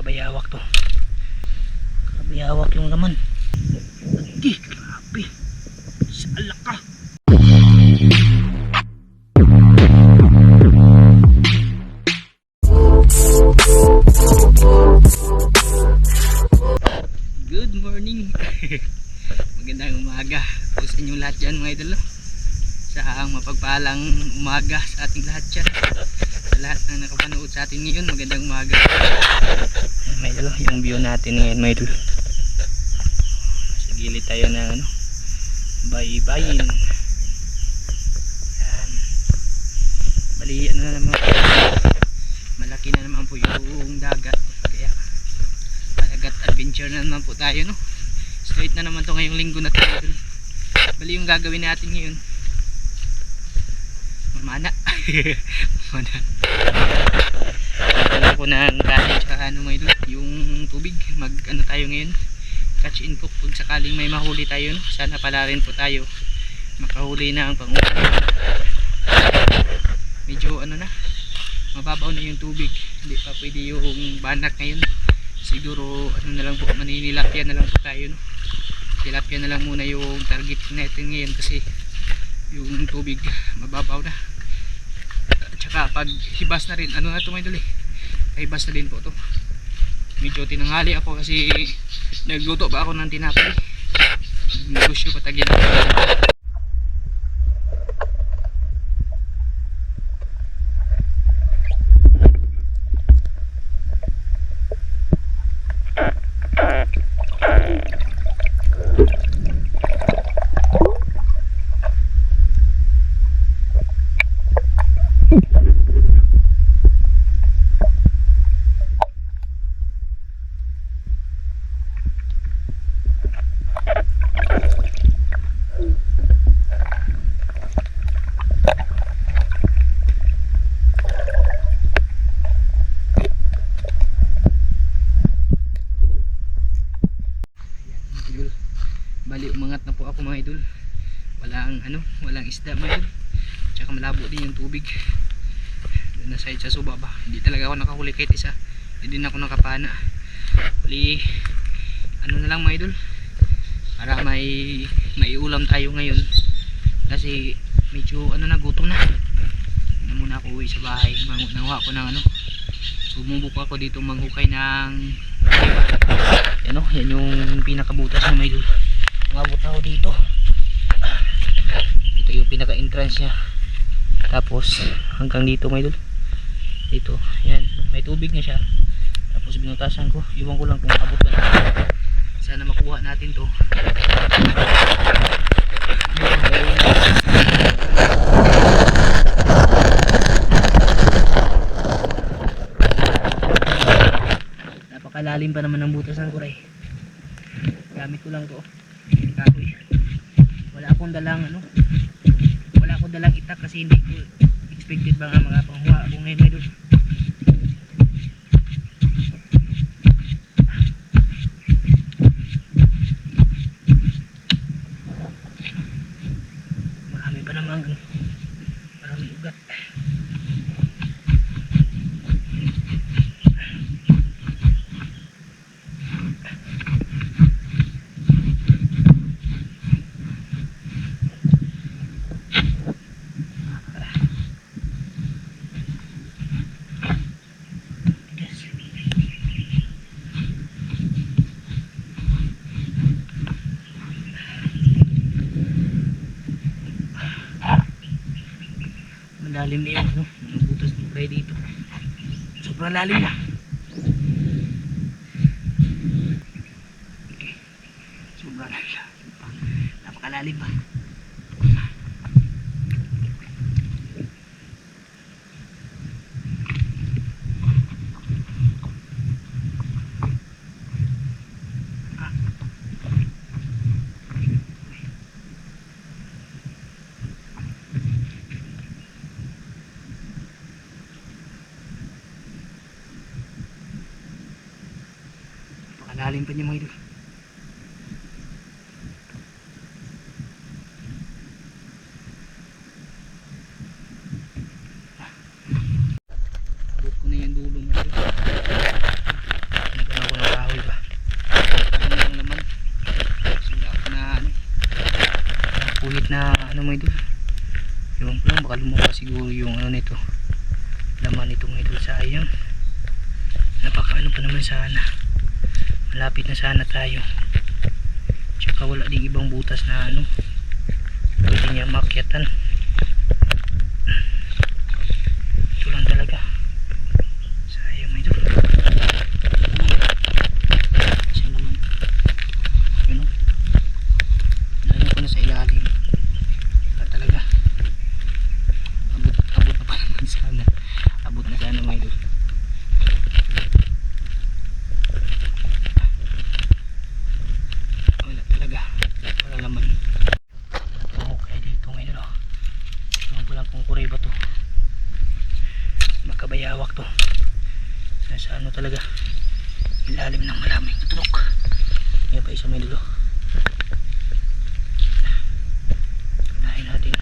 kabayawak to. Kabayawak yung laman. Agi, grabe. Sala ka Good morning. Magandang umaga po sa inyong lahat dyan mga idol. Sa ang mapagpalang umaga sa ating lahat dyan lahat ng nakapanood sa atin ngayon. Magandang umaga. May idol yung view natin ngayon may idol sa gilid tayo ng ano bayi-bayin Ayan. bali ano na naman malaki na naman po yung dagat. Kaya malagat adventure na naman po tayo no? Straight na naman to ngayong linggo na to idol bali yung gagawin natin ngayon mamana. Mamana Pagkala ko ng kanin tsaka ano idol yung tubig. Mag ano tayo ngayon? Catch and cook. Kung sakaling may mahuli tayo no? sana pala rin po tayo makahuli na ang pangulam medyo ano na mababaw na yung tubig. Hindi pa pwede yung banak ngayon. Siguro ano na lang po maninilapya na lang po tayo no? Tilapia na lang muna yung target natin ngayon kasi yung tubig mababaw na. At saka pag hibas na rin ano na ito may dali hibas na din po to. Medyo tinanghali ako kasi nagluto pa ako ng tinapay. Negosyo patagyan idol bali umangat na po ako mga idol walang ano walang isda mga idol tsaka malabo din yung tubig. Doon na side sa suba ba hindi talaga ako nakahuli kahit isa. Hindi din ako nakapana. Bali ano na lang mga idol? Para may may ulam tayo ngayon. Kasi medyo ano na gutom na. Na muna ako uwi sa bahay. Mang- nanguha ko ng ano. Sumubok ako dito manghukay ng yan o, yan yung pinakabutas ng may umabot ako dito ito yung pinaka entrance nya tapos hanggang dito may dito yan. May tubig na siya. Tapos binutasan ko. Iwan ko lang kung abot ba na sana makuha natin to. Napakalalim pa naman ng butasan ko ray gamit ko lang to. Kahoy. Wala akong dalang ano dalang itak kasi hindi expected ba nga mga panghuha ako ngayon may doon Malalim na yun, no? Ang butas ng pre dito. Sobrang lalim na. Sobrang lalim. Napakalalim pa. Napakalalim pa niya mga idol. Abot ko na yung dulo mga idol. Ano mga idol? Ewan ko lang baka lumabas siguro yung ano nito. Laman nito mga idol sayang. Napaka ano pa naman sana. Malapit na sana tayo. Tsaka wala ding ibang butas na ano. Pwede niya makyatan ito lang talaga sayang mga idol siya naman yun o Lalo ko na sa ilalim. Wala talaga. Abot, abot na pa naman sana. Abot na sana mga idol. Wala talaga. Wala laman. Okay dito mga idol. oh. Ewan ko lang kung kuray ba to. Makabayawak to. Nasa ano talaga. Ilalim ng malaming tulok. Yan pa isa mga idol. oh. Unahin natin.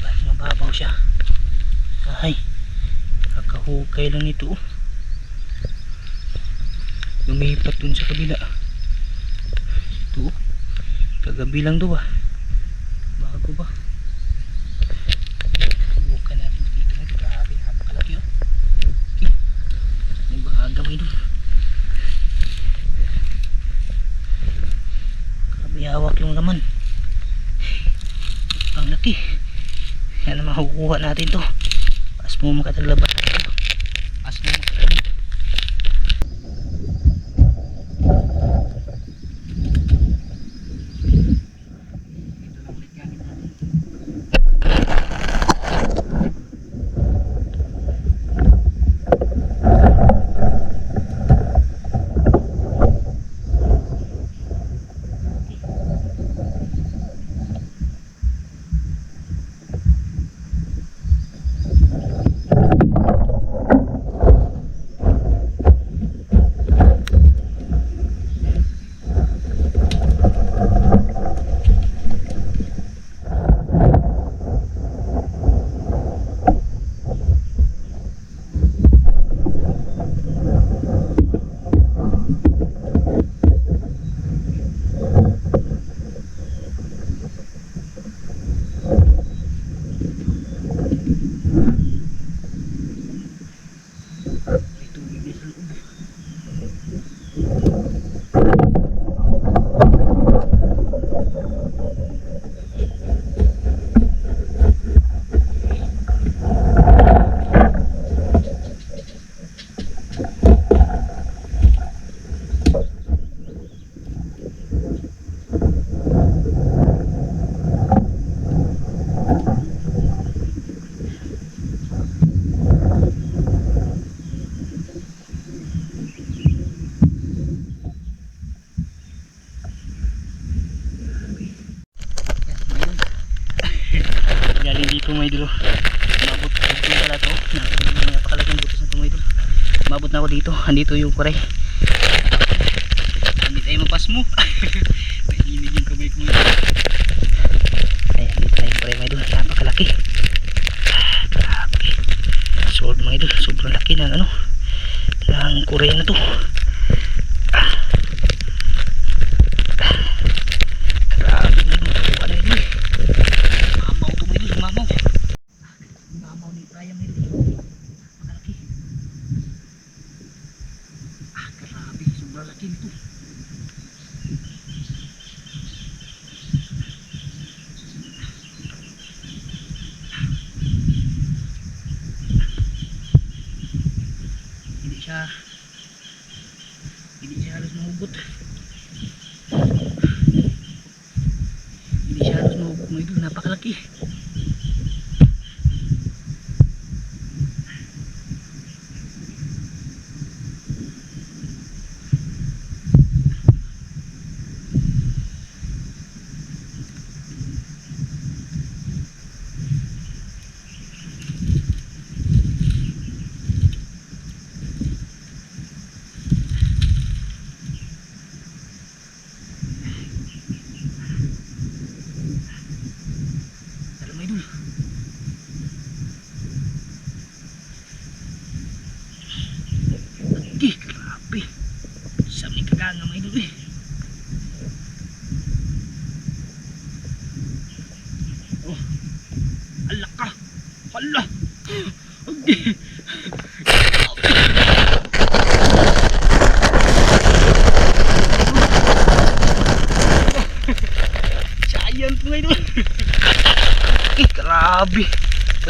Parang mababaw siya. Ay, kakahukay lang ito. oh. Lumipat dun sa kabila. Ito. Kagabi lang to ba? Bago ba? Subukan natin dito na. Grabe, napakalaki oh. Okay. May bahaga may doon. Grabe hawak yung laman. Ang laki. Makukuha natin to. Pas mo makataglabas. Pas mo makataglabas. Ito lang ulit gamit natin. May tubig din sa loob. Galing dito mga idol. Mabot dito pala to. Napakalaking butas na ito mga idol. Mabot na ako dito. Andito yung kuray. Hindi tayo mapas mo. Nahinig yung kamay ko. Ayan, dito na yung kuray mga idol. Napakalaki. Grabe. Sword mga idol. Sobrang laki na ano. Ng kuray na to. Ah. Grabe mga idol. Ano yun? Mamaw to mga idol, mamaw. Mamaw ni Brian mga idol. Malaki. Ah, grabe. Sobrang laki nito. Hindi siya hindi siya halos mahugot. Hindi siya halos mahugot mga. Napakalaki.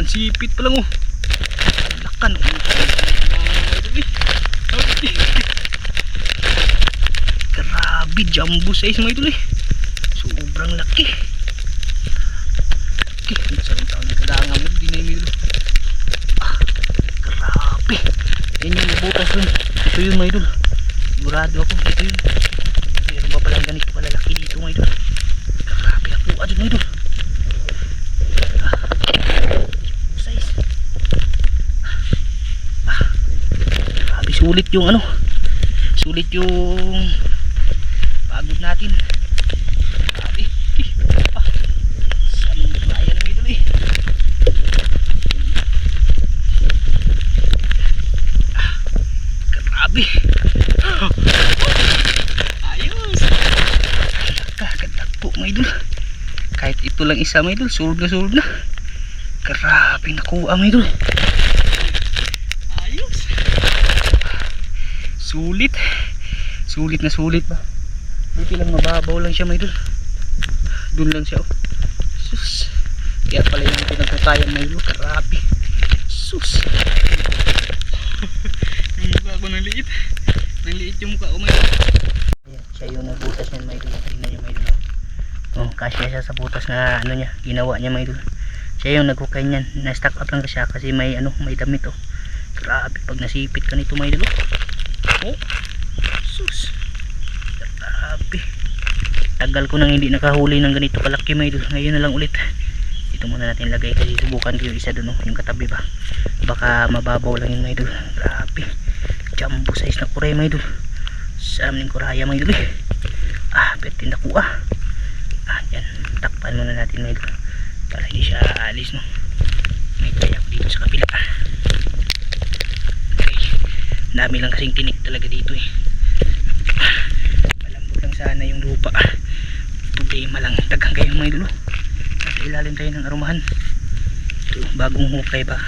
Pansipit pa lang oh. Lakan. Grabe, jumbo size mga idol eh. Sobrang laki. Eh, isang taon na kadanga mo, di na yung idol. Ah, grabe. Yan yung butas dun. Ito yun mga idol. Sigurado ako, ito yun. Meron ba palang ganito pala laki dito mga idol. Grabe ako, adun mga idol. Ah, size. Ah, grabe, sulit yung ano. Sulit yung pagod natin. Eh, ah, saan bayan mga idol eh. Ah, Grabe. Ayos. Kagandang po mga idol. Kahit ito lang isa mga idol, sulog na sulog na. Grabe nakuha mga idol. Ayos. Sulit. Sulit na sulit ba? Buti lang mababaw lang siya mga idol. Doon lang siya oh. Sus. Kaya pala yung pinagkakayan mga idol. Grabe. Sus. yung mukha ko nang liit. Nang liit yung mukha ko mga idol. Ayan, siya yung nagbutas niyan mga idol. Tingnan niyo mga idol. Oh, kasya siya sa butas na ano niya, ginawa niya mga idol. Siya yung naghukay niyan. Na-stack up lang siya kasi may ano, may damit oh. Grabe pag nasipit ka nito mga idol. Oh. Sus. Grabe. Tagal ko nang hindi nakahuli ng ganito kalaki mga idol. Ngayon na lang ulit. Dito muna natin lagay kasi subukan ko yung isa oh, yung katabi ba. Baka mababaw lang yun mga idol. Grabe. Jumbo size na kuray mga idol. Sa aming kuraya idol eh. Ah, pertin na ko ah. Yan. Takpan muna natin mga idol. Para hindi siya alis no. May kaya dito sa kabila. Okay. Dami lang kasing tinik talaga dito eh. Lang sana yung lupa. Problema lang. Dagang kayo mga idol. Nasa ilalim tayo ng arumahan. Ito, bagong hukay ba?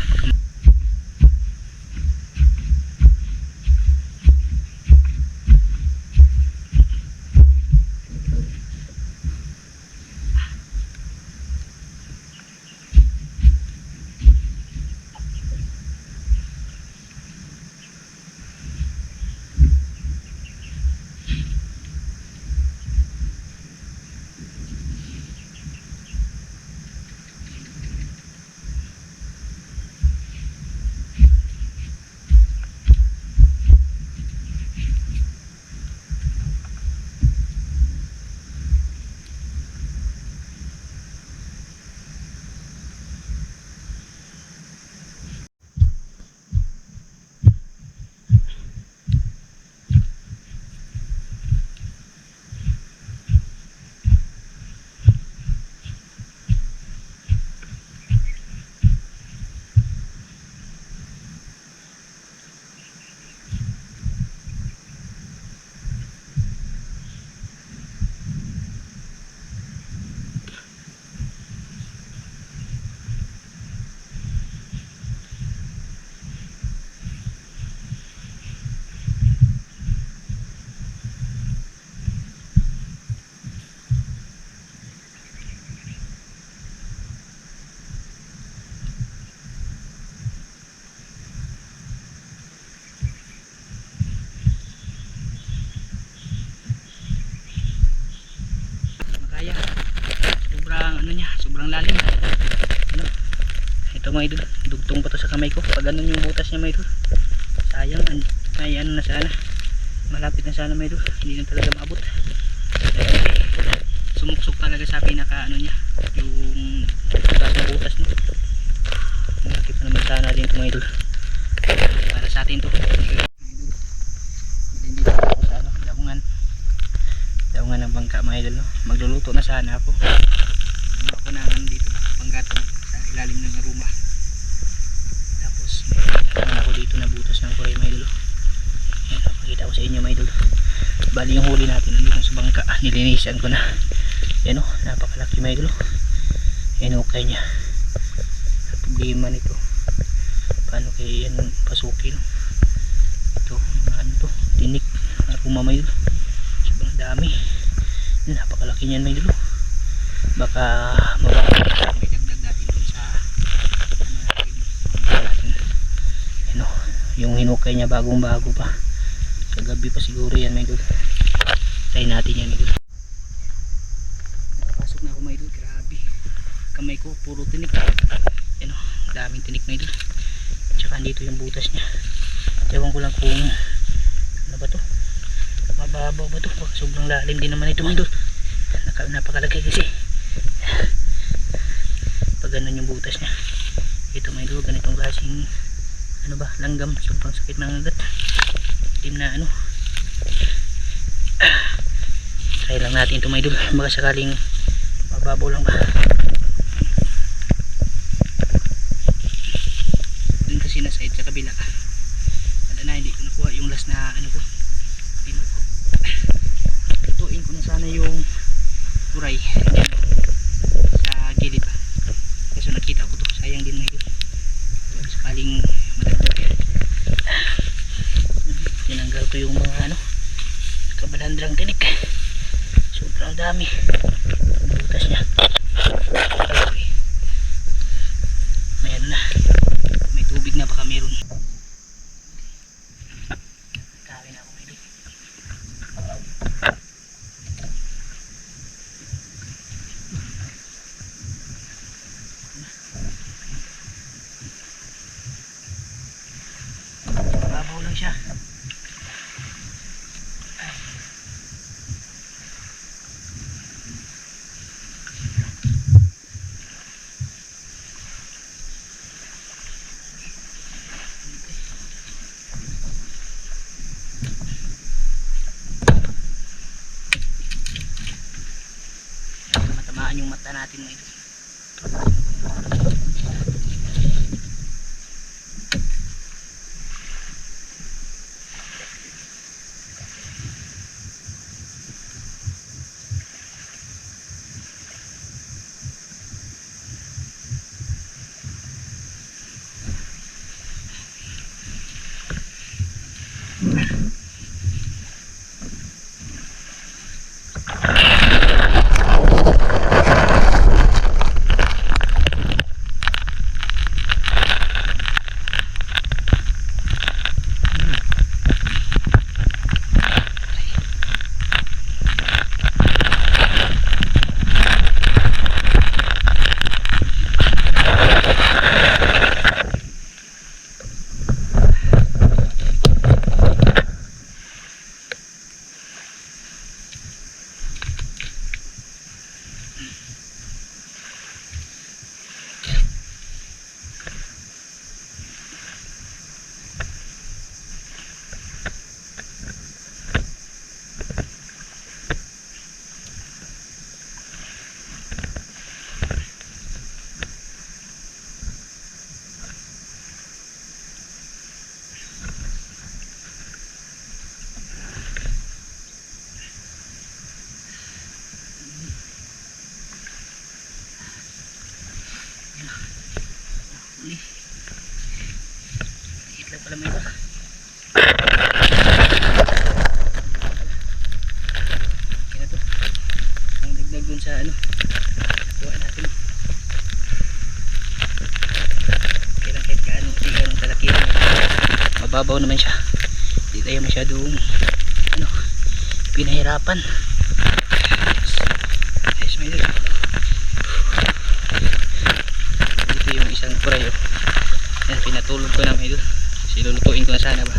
makaya sobrang ano niya sobrang lalim ano ito mga idol dugtong pa to sa kamay ko. Pag ganun yung butas niya mga idol sayang an may ano na sana. Malapit na sana mga idol hindi na talaga maabot. Sumuksok talaga sa pinaka ano niya yung butas na butas no malaki pa naman sana din ito mga idol para sa atin to. Hindi pa sa ano daungan daungan ng bangka mga idol magluluto na sana ako. Ano ako na dito panggatong sa ilalim ng aruma meron ako dito na butas ng kuray mga idol. Ayan, pakita ko sa inyo mga idol. Bali yung huli natin nandito sa bangka. Nilinisan ko na. Yan o napakalaki mga idol. Yan okay niya. Problema nito. Paano kay yan pasukin? Ito mga ano to tinik aruma may idol. Sobrang dami. Napakalaki niyan may idol. Baka mababa may dagdag natin dun sa ano natin ano natin ano yung hinukay niya bagong bago pa. Sa gabi pa siguro yan may idol. Try natin yan may idol. Nakapasok na ako may idol. Grabe. Kamay ko puro tinik. Ano daming tinik may idol. Tsaka dito yung butas niya. Ewan ko lang kung ano ba to? Mababaw ba to? Baka sobrang lalim din naman ito idol. Naka, napakalaki kasi. Pag ganun yung butas niya. Ito mga idol ganitong klaseng ano ba? Langgam. Sobrang sakit ng agat dim na ano. Try lang natin ito mga baka sakaling mababaw lang ba dun kasi na side sa kabila wala na hindi ko nakuha yung last na ano ko pinag ko lutuin ko na sana yung turay sa gilid ba kaso nakita ko to sayang din ngayon sakaling madagdag tinanggal ko yung mga ano kabalandrang tinik sobrang dami ang butas niya okay. mayroon na may tubig na baka meron kawin ako may Babaw lang siya. Matamaan yung mata natin ngayon. Uli. Hit lang pala may iba. Okay na to. Ang dagdag dun sa ano. Nakuha natin. Okay lang kahit kaano. Hindi ganun kalaki. Mababaw naman siya. Hindi tayo masyadong ano, pinahirapan. Yes, may dito. Ito yung isang kuray oh. Yan, pinatulog ko na may idol. Kasi lulutuin ko na sana ba.